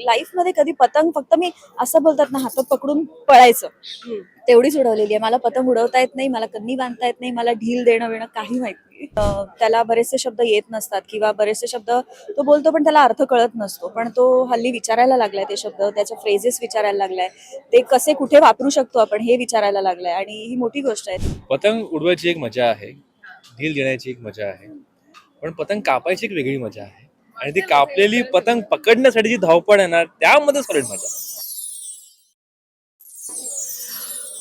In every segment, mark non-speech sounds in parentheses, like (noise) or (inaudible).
लाईफमध्ये कधी पतंग फक्त मी असं बोलतात ना हातात पकडून पळायचं. तेवढीच उडवलेली आहे. मला पतंग उडवता येत नाही मला कन्नी बांधता येत नाही मला ढील देणं वेणं काही माहीत नाही. त्याला बरेचसे शब्द येत नसतात किंवा बरेचसे शब्द तो बोलतो पण त्याला अर्थ कळत नसतो. पण तो हल्ली विचारायला लागलाय ते शब्द त्याचे फ्रेजेस विचारायला लागलाय. ते कसे कुठे वापरू शकतो आपण हे विचारायला लागलाय. आणि ही मोठी गोष्ट आहे. पतंग उडवायची एक मजा आहे ढील देण्याची एक मजा आहे पण पतंग कापायची एक वेगळी मजा आहे. आणि ती कापलेली पतंग पकडण्यासाठी जी धावपळ आहे ना त्यामध्ये सॉलिड मजा.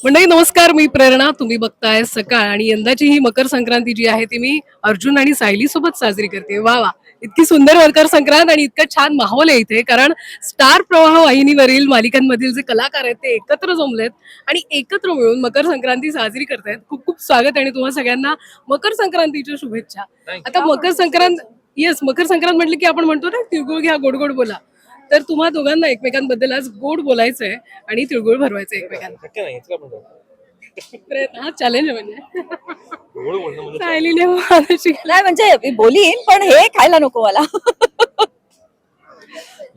मंडळी नमस्कार मी प्रेरणा. तुम्ही बघताय सकाळ आणि यंदाची ही मकर संक्रांती जी आहे ती मी अर्जुन आणि सायली सोबत साजरी करते. वा वा. इतकी सुंदर मकर संक्रांत आणि इतकं छान माहोल आहे इथे कारण स्टार प्रवाह वाहिनीवरील मालिकांमधील जे कलाकार आहेत ते एकत्र जमलेत आणि एकत्र मिळून मकर संक्रांती साजरी करतायत. खूप खूप स्वागत आणि तुम्हा सगळ्यांना मकर संक्रांतीच्या शुभेच्छा. आता मकर संक्रांत येस मकर संक्रांत म्हटलं की आपण म्हणतो ना तिळगुळ घ्या गोड गोड बोला. तर तुम्हा दोघांना एकमेकांबद्दल आज गोड बोलायचंय आणि तिळगुळ भरवायचं एकमेकांना. प्रयत्न हा चॅलेंज म्हणजे. गोड बोलणं म्हणजे सायलीने नाही म्हणजे मी बोलीन पण हे खायला नको मला.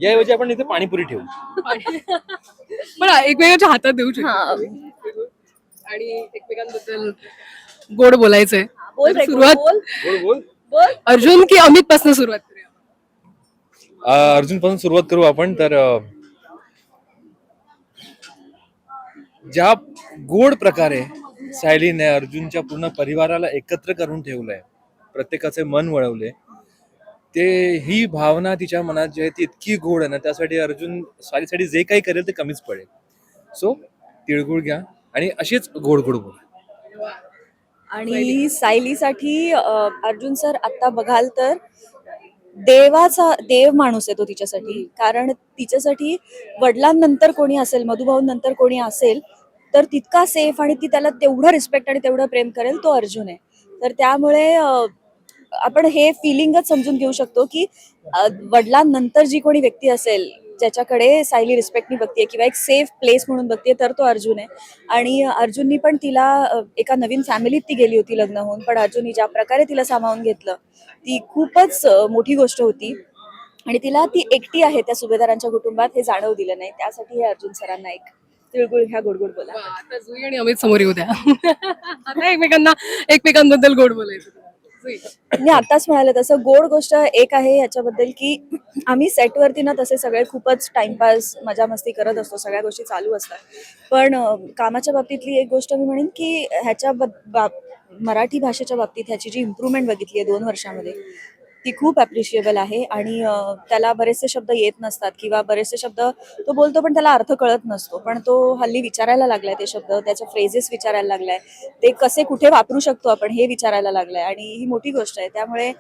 याऐवजी आपण इथे पाणीपुरी ठेवू. पण एकमेकांच्या हातात देऊ शकतो. आणि एकमेकांबद्दल गोड बोलायचंय. सुरुवात. अर्जुन की अमित पासून सुरुवात करूया. अर्जुनपासून सुरुवात करू आपण तर ज्या गोड प्रकारे सायलीने अर्जुनच्या पूर्ण परिवाराला एकत्र करून ठेवलंय प्रत्येकाचे मन वळवले ते ही भावना तिच्या मनात जी आहे ती इतकी गोड आहे ना त्यासाठी अर्जुन सायलीसाठी जे काही करेल ते कमीच पडेल. सो तिळगुळ घ्या आणि अशीच गोड गोड बोला. आणि सायलीसाठी अर्जुन सर आता बघाल तर देवाचा देव माणूस आहे तो तिच्यासाठी. कारण तिच्यासाठी वडिलांनंतर कोणी असेल मधुभाऊंनंतर कोणी असेल तर तितका सेफ आणि ती त्याला तेवढं रिस्पेक्ट आणि तेवढं प्रेम करेल तो अर्जुन आहे. तर त्यामुळे आपण हे फिलिंगच समजून घेऊ शकतो की वडिलांनंतर जी कोणी व्यक्ती असेल ज्याच्याकडे सायली रिस्पेक्टनी बघते किंवा एक सेफ प्लेस म्हणून बघते तर तो अर्जुन. आहे आणि अर्जुननी पण तिला एका नवीन फॅमिलीत ती गेली होती लग्न होऊन. पण अर्जुननी ज्या प्रकारे तिला सामावून घेतलं ती खूपच मोठी गोष्ट होती. आणि तिला ती एकटी आहे त्या सुभेदारांच्या कुटुंबात हे जाणव दिलं नाही. त्यासाठी हे अर्जुन सरांना एक तिळगुळ ह्या गोडगोड बोला. आता जुई आणि अमित समोर येऊ द्या. (laughs) आता एकमेकांना एकमेकांबद्दल गोड बोलायचं. मी आताच म्हणाले तसं गोड गोष्ट एक आहे याच्याबद्दल की आम्ही सेटवरती ना तसे सगळे खूपच टाइमपास मजा मस्ती करत असतो सगळ्या गोष्टी चालू असतात. पण कामाच्या बाबतीतली एक गोष्ट मी म्हणेन की ह्याच्या बाब- मराठी भाषेच्या बाबतीत ह्याची जी इम्प्रूव्हमेंट बघितली आहे दोन वर्षामध्ये ती खूप अप्रिशिएबल आहे आणि त्याला बरेचसे शब्द येत नसतात किंवा बरेचसे शब्द तो बोलतो पण त्याला अर्थ कळत नसतो. पण तो हल्ली विचारायला लागलाय ते शब्द त्याचे फ्रेजेस विचारायला लागलाय. ते कसे कुठे वापरू शकतो आपण हे विचारायला लागलाय आणि ही मोठी गोष्ट आहे. त्यामुळे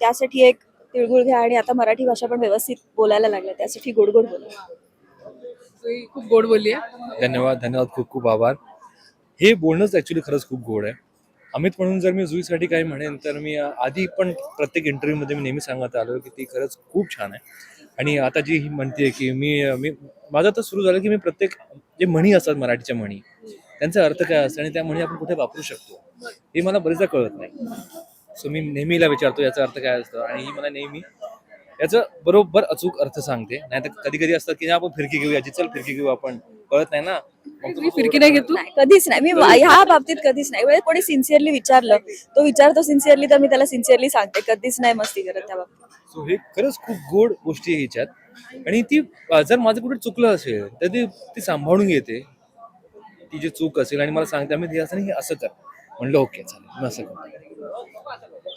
त्यासाठी एक तिळगुळ घ्या आणि आता मराठी भाषा पण व्यवस्थित बोलायला लागल्या. त्यासाठी गोड गोड बोला. खूप गोड बोलली आहे. धन्यवाद धन्यवाद खूप खूप आभार. हे बोलणंच ऍक्च्युली खरंच खूप गोड आहे. अमित म्हणून जर मी जुईसाठी काही म्हणेन तर मी आधी पण प्रत्येक इंटरव्ह्यूमध्ये मी नेहमी सांगत आलो की ती खरंच खूप छान आहे. आणि आता जी ही म्हणते की मी मी माझं तर सुरू झालं की मी प्रत्येक जे म्हणी असतात मराठीच्या म्हणी त्यांचा अर्थ काय असतो आणि त्या म्हणी आपण कुठे वापरू शकतो हे मला बरेचदा कळत नाही. सो मी नेहमीला विचारतो याचा अर्थ काय असतो आणि ही मला नेहमी याचं बरोबर अचूक अर्थ सांगते. नाही तर कधी कधी असतं की आपण फिरकी घेऊया याची चल फिरकी घेऊ आपण. कळत नाही ना? तुम्ही फिरकी नाही घेत कधीच नाही. मी ह्या बाबतीत कधीच नाही. म्हणजे कोणी सिन्सिअरली विचारलं तो विचारतो सिन्सिअरली तर मी त्याला सिन्सिअरली सांगते. कधीच नाही मस्ती करत त्या बाबतीत. सो हे खरंच खूप गोड गोष्टी आहे ह्याच्यात आणि ती जर माझं कुठे चुकलं असेल तर ती ती सांभाळून घेते. ती जी चूक असेल आणि मला सांगते आम्ही हे असं नाही हे असं कर. म्हणलं ओके चालेल. मी असं करतो.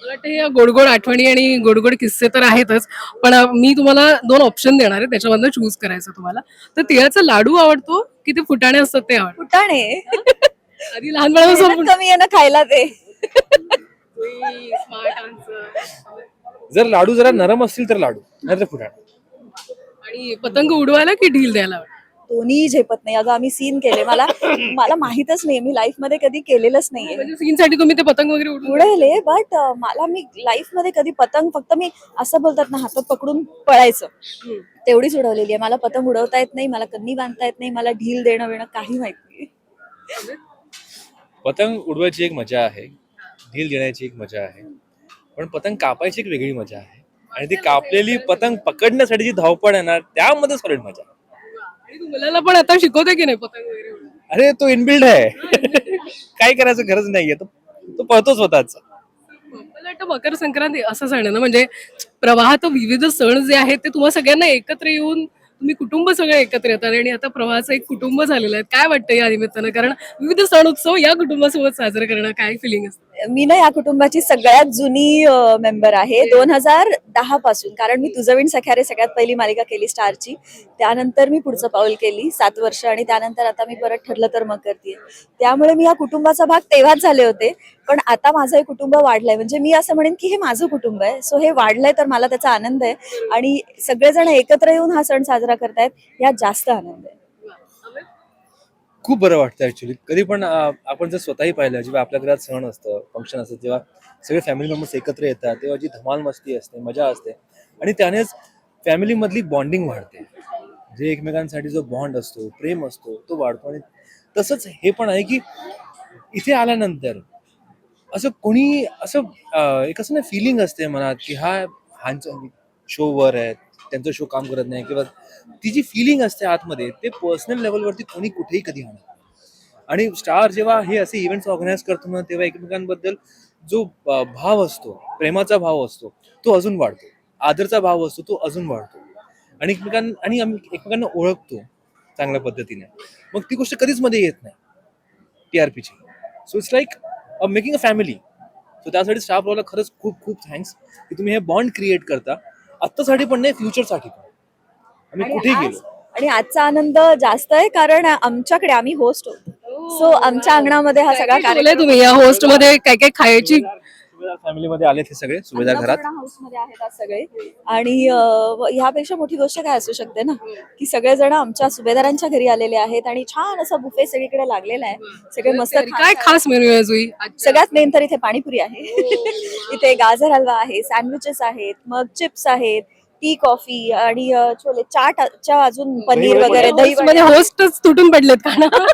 मला वाटतं या गोड गोड आठवणी आणि गोड गोड किस्से तर आहेतच. पण मी तुम्हाला दोन ऑप्शन देणार आहे. त्याच्यामधनं चूज करायचं तुम्हाला. तर तिळाचा लाडू आवडतो की ते फुटाणे असतात ते आवडतो. फुटाणे? आधी लहानपणापासून कमी आहे ना खायला ते. स्मार्ट आन्सर जर लाडू जरा नरम असतील तर लाडू नाही तर फुटाणे. आणि पतंग उडवायला की ढील द्यायला? आवडतं? दोन्ही झेपत नाही. अगं आम्ही सीन केले. मला मला माहीतच नाही. मी लाईफमध्ये कधी केलेलंच नाहीये. म्हणजे सीन साठी तुम्ही ते पतंग वगैरे उडवून उडवले बट मला मी लाईफमध्ये कधी पतंग फक्त मी असं बोलतात ना हातात पकडून पळायचं. तेवढीच उडवलेली आहे. मला पतंग उडवता येत नाही. मला कन्नी बांधता येत नाही. मला ढील देणं वेणं काही माहीत नाही. पतंग उडवायची एक मजा आहे. ढील देण्याची एक मजा आहे. पण पतंग कापायची एक वेगळी मजा आहे. आणि ती कापलेली पतंग पकडण्यासाठी जी धावपळ आहे ना त्यामध्ये सॉलिड मजा तू मुलाला पण आता शिकवते की नाही पतंग वगैरे? अरे तो इनबिल्ड आहे. काय करायचं गरज नाहीये. तो तो पळतो स्वतःच. मला वाटतं मकर संक्रांती असं सण आहे ना म्हणजे प्रवाहात विविध सण जे आहेत ते तुम्हा सगळ्यांना एकत्र येऊन तुम्ही कुटुंब सगळे एकत्र येतात. आणि आता प्रवाहाचं एक कुटुंब झालेलं आहे. काय वाटतं या निमित्तानं? कारण विविध सण उत्सव या कुटुंबासोबत साजरे करणं काय फिलिंग असतं? मी ना या कुटुंबाची सगळ्यात जुनी मेंबर आहे. दोन हजार दहा पासून कारण मी तुझं विण सख्यारे सगळ्यात पहिली मालिका केली स्टारची. त्यानंतर मी पुढचं पाऊल केली सात वर्ष आणि त्यानंतर आता मी परत ठरलं तर मग करते त्यामुळे मी या कुटुंबाचा भाग तेव्हाच झाले होते पण आता माझं हे कुटुंब वाढलंय. म्हणजे मी असं म्हणेन की हे माझं कुटुंब आहे. सो हे वाढलंय तर मला त्याचा आनंद आहे. आणि सगळेजण एकत्र येऊन हा सण साजरा करतायत यात जास्त आनंद आहे. खूप बरं वाटतं ऍक्च्युली कधी पण आपण जर स्वतःही पाहिलं जेव्हा आपल्या घरात सण असतं फंक्शन असतं तेव्हा सगळे फॅमिली मेंबर्स एकत्र येतात तेव्हा जी धमाल मस्ती असते मजा असते आणि त्यानेच फॅमिलीमधली बॉन्डिंग वाढते. जे एकमेकांसाठी जो बॉन्ड असतो प्रेम असतो तो वाढतो आणि तसंच हे पण आहे की इथे आल्यानंतर असं कोणी असं एक असं ना फिलिंग असते मनात की हा ह्यांचं शोवर आहेत त्यांचं शो काम करत नाही किंवा ती जी फिलिंग असते आतमध्ये ते पर्सनल लेवलवरती कोणी कुठेही कधी आणत आणि स्टार जेव्हा हे असे इव्हेंट्स ऑर्गनाईज करतो ना तेव्हा एकमेकांबद्दल जो भाव असतो प्रेमाचा भाव असतो तो अजून वाढतो. आदरचा भाव असतो तो अजून वाढतो. आणि एकमेकां आणि आम्ही एकमेकांना ओळखतो चांगल्या पद्धतीने. मग ती गोष्ट कधीच मध्ये येत नाही. T R Peechi so it's like making a family so त्यासाठी स्टाफ रोला खरंच खूप खूप थँक्स की तुम्ही हे बॉन्ड क्रिएट करता. आत्तासाठी पण नाही फ्युचरसाठी पण. आम्ही आज- गेलो. आणि आजचा आनंद जास्त आहे कारण आमच्याकडे आम्ही होस्ट होतो. सो आमच्या अंगणामध्ये हा सगळा कार्यक्रम तुम्ही? या होस्टमध्ये काय काय खायची सुभेदार फॅमिलीमध्ये आले हे सगळे सुभेदार घरात. हाऊसमध्ये आहेत आज सगळे. आणि अं, ह्यापेक्षा मोठी गोष्ट काय असू शकते ना? की सगळेजण आमच्या सुभेदारांच्या घरी आलेले आहेत आणि छान असा बुफे सगळीकडे लागलेला आहे. सगळे मस्त काय खात- खास मेन्यू आहे जुई? आजच्या? सगळ्यात मेन तर इथे पाणीपुरी आहे. (laughs) इथे गाजर हलवा आहे सँडविचेस आहेत मग चिप्स आहेत टी कॉफी आणि अं, छोले चाटच्या अजून पनीर वडे. वगैरे दही मध्ये होस्टच तुटून पडलेत का? ना (laughs)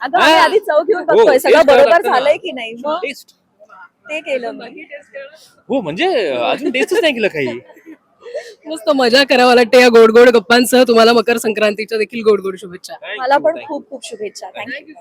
अगं आम्ही आधी चव घेऊन हो, बघतोय taste सगळं करावं बरोबर लागतं ना. झालंय की नाही? मग टेस्ट ते केलं मी. हो म्हणजे अजून टेस्टच नाही केलं काही. मस्त मजा करा मला वाटतं या गोड गोड गप्पांसह. तुम्हाला मकर संक्रांतीच्या देखील गोड गोड शुभेच्छा. मला पण खूप खूप शुभेच्छा. थँक्यू